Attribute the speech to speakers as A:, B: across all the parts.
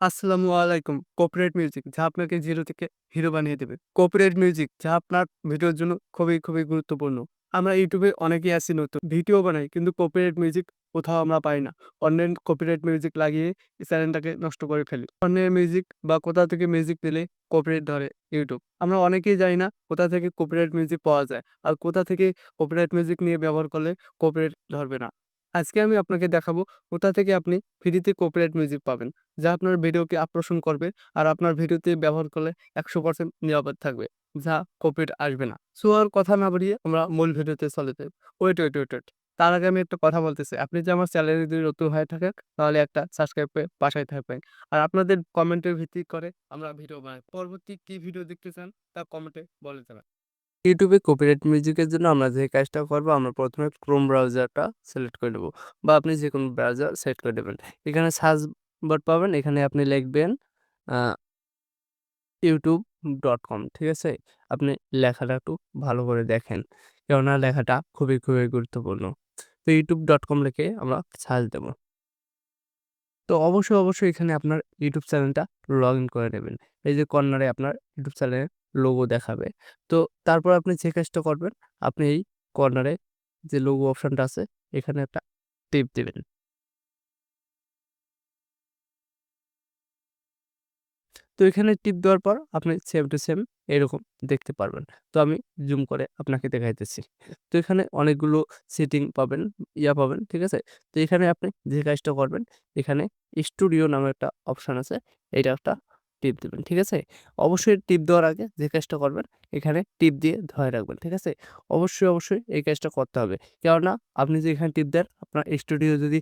A: আসসালামু আলাইকুম। Copyright music যা আপনাকে জিরো থেকে হিরো বানিয়ে দেবে। কপিরাইট মিউজিক যা আপনার ভিডিওর জন্য খুবই, খুবই গুরুত্বপূর্ণ। আমরা ইউটিউবে অনেকেই আছি নতুন ভিডিও বানাই কিন্তু কপিরাইট মিউজিক কোথাও আমরা পাই না। অন্যের কপিরাইট মিউজিক লাগিয়ে চ্যানেলটাকে নষ্ট করে ফেলি। অন্যের মিউজিক বা কোথা থেকে মিউজিক পেলে কপিরাইট ধরে ইউটিউব আমরা অনেকেই জানি না কোথা থেকে কপিরাইট মিউজিক পাওয়া যায়। আর কোথা থেকে কপিরাইট মিউজিক নিয়ে ব্যবহার করলে কপিরাইট ধরবে না। আজকে আমি আপনাকে দেখাবো কোথা থেকে আপনি ফ্রিতে কপিরাইট মিউজিক পাবেন। যা আপনার ভিডিওকে আকর্ষণ করবে আর আপনার ভিডিওতে ব্যবহার করলে 100% নিরাপদ থাকবে। যা কপিরাইট আসবে না। সো আর কথা না বাড়িয়ে আমরা মূল ভিডিওতে চলে যাই। Wait, wait, wait, wait. তার আগে আমি একটা কথা বলতে চাই। আপনি যে আমার চ্যানেলে যদি নতুন হয়ে থাকেন তাহলে একটা সাবস্ক্রাইব করে পাশেই থাকবেন। আর আপনাদের কমেন্টের ভিত্তি করে আমরা ভিডিও বানাই। পরবর্তী কি ভিডিও দেখতে চান তা কমেন্টে বলে যাবেন। এ কপিরাইট মিউজিকের জন্য আমরা যে কাজটা করব আমরা প্রথমে ক্রোম ব্রাউজারটা সিলেক্ট করে নেব বা আপনি যে কোনো ব্রাউজার সেট করে নেবেন। এখানে সার্চ বার পাবেন এখানে আপনি লিখবেন ইউটিউব ডট কম ঠিক আছে? আপনি লেখাটা একটু ভালো করে দেখেন। কেননা লেখাটা খুবই, খুবই গুরুত্বপূর্ণ। তো ইউটিউব ডট কম লিখে আমরা সার্চ দেব। তো অবশ্যই, অবশ্যই এখানে আপনার ইউটিউব চ্যানেলটা লগ ইন করে নেবেন। এই যে কর্নারে আপনার ইউটিউব চ্যানেলের লোগো দেখাবে। তো তারপর আপনি যে কাজটা করবেন, আপনি এই কর্নারে যে লোগো অপশনটা আছে এখানে একটা টিপ দেবেন তো এখানে টিপ দেওয়ার পর আপনি সেম টু সেম এরকম দেখতে পারবেন। তো আমি জুম করে আপনাকে দেখাইতেছি। তো এখানে অনেকগুলো সেটিং পাবেন, ইয়া পাবেন, ঠিক আছে? তো এখানে আপনি যে কাজটা করবেন, এখানে স্টুডিও নামে একটা অপশন আছে। এটা একটা টিপ দেবেন ঠিক আছে? অবশ্যই টিপ দেওয়ার আগে যে কাজটা করবেন, এখানে টিপ দিয়ে ধরে রাখবেন, ঠিক আছে? অবশ্যই, অবশ্যই এই কাজটা করতে হবে। কেননা আপনি যে এখানে টিপ দেন, আপনার স্টুডিও যদি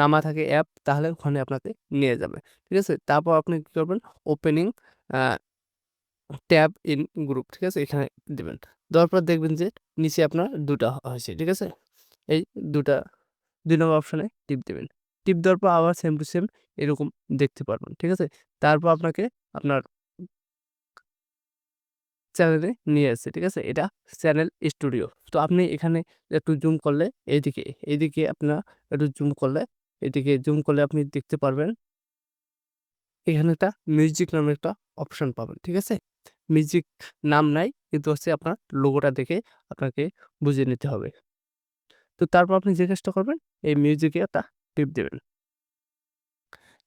A: নামা থাকে অ্যাপ তাহলে ওখানে আপনাকে নিয়ে যাবে, ঠিক আছে? তারপর আপনি কী করবেন, ওপেনিং ট্যাব ইন গ্রুপ, ঠিক আছে? এখানে দেবেন দেওয়ার পর দেখবেন যে নিচে আপনার ২ টা হয়েছে, ঠিক আছে? এই ২ টা ২ নম্বর অপশনে টিপ দিবেন। টিপ দেওয়ার পর আবার সেম টু সেম এরকম দেখতে পারবেন, ঠিক আছে? তারপর আপনাকে আপনার চ্যানেলে নিয়ে আসছে, ঠিক আছে? এটা চ্যানেল স্টুডিও। তো আপনি এখানে একটু জুম করলে এইদিকে, এইদিকে আপনার একটু জুম করলে, এদিকে জুম করলে আপনি দেখতে পারবেন এখানে একটা মিউজিক নামে একটা অপশন পাবেন, ঠিক আছে? মিউজিক নাম নাই কিন্তু হচ্ছে আপনার লোগোটা দেখে আপনাকে বুঝে নিতে হবে। তো তারপর আপনি যে কাজটা করবেন, এই মিউজিকে একটা টিপ দেবেন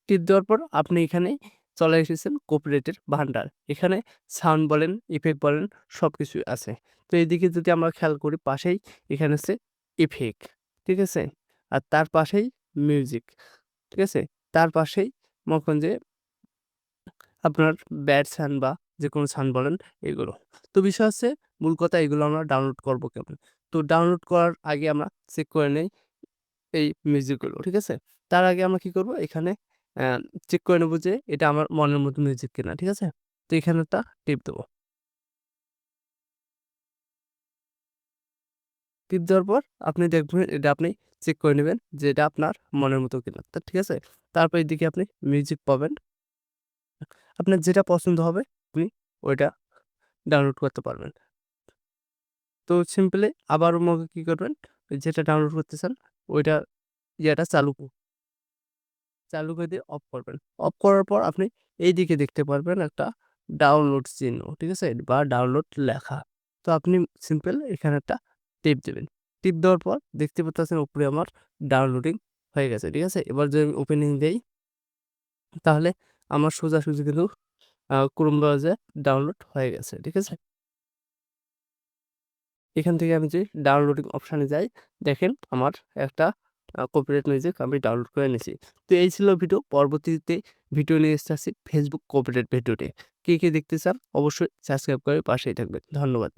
A: টিপ দেওয়ার পর আপনি এখানে চলে এসেছেন কপিরাইটের ভান্ডার। এখানে সাউন্ড বলেন, ইফেক্ট বলেন সবকিছুই আছে। তো এইদিকে যদি আমরা খেয়াল করি পাশেই এখানে আছে ইফেক্ট, ঠিক আছে? আর তার পাশেই মিউজিক, ঠিক আছে? তার পাশেই করেন যে আপনার ব্যাড সাউন্ড বা যে কোনো সাউন্ড বলেন এগুলো। তো বিষয় হচ্ছে মূল কথা এগুলো আমরা ডাউনলোড করব কেমন? তো ডাউনলোড করার আগে আমরা চেক করে নেই এই মিউজিকগুলো, ঠিক আছে? তার আগে আমরা কি করব এখানে চেক করে নেব যে এটা আমার মনের মতো মিউজিক কিনা, ঠিক আছে? তো এখানে একটা টিপ দেবো টিপ দেওয়ার পর আপনি দেখবেন এটা আপনি চেক করে নেবেন যে এটা আপনার মনের মতো কিনা। তা ঠিক আছে? তারপর এদিকে আপনি মিউজিক পাবেন। আপনার যেটা পছন্দ হবে আপনি ওইটা ডাউনলোড করতে পারবেন। তো সিম্পলি আবার মগে কি করবেন, যেটা ডাউনলোড করতে চান ওইটা ইয়েটা চালু চালু করে দিয়ে অফ করবেন। অফ করার পর আপনি এই দিকে দেখতে পারবেন একটা ডাউনলোড চিহ্ন, ঠিক আছে? বা ডাউনলোড লেখা। তো আপনি সিম্পল এখানে একটা টিপ দেবেন টিপ দেওয়ার পর দেখতে পারতেছেন উপরে আমার ডাউনলোডিং হয়ে গেছে, ঠিক আছে? এবার যদি আমি ওপেনিং দেই তাহলে আমার সোজাসুজি কিন্তু ক্রোম ব্রাউজারে ডাউনলোড হয়ে গেছে, ঠিক আছে? এখান থেকে আমি যে ডাউনলোডিং অপশানে যাই, দেখেন আমার একটা কপিরাইট মিউজিক আমি ডাউনলোড করে নিয়েছি। তো এই ছিল ভিডিও। পরবর্তীতে ভিডিও নিয়ে এসে আসি ফেসবুক কপিরাইট ভিডিওতে। কে, কে দেখতে চান অবশ্যই সাবস্ক্রাইব করে পাশেই থাকবেন। ধন্যবাদ।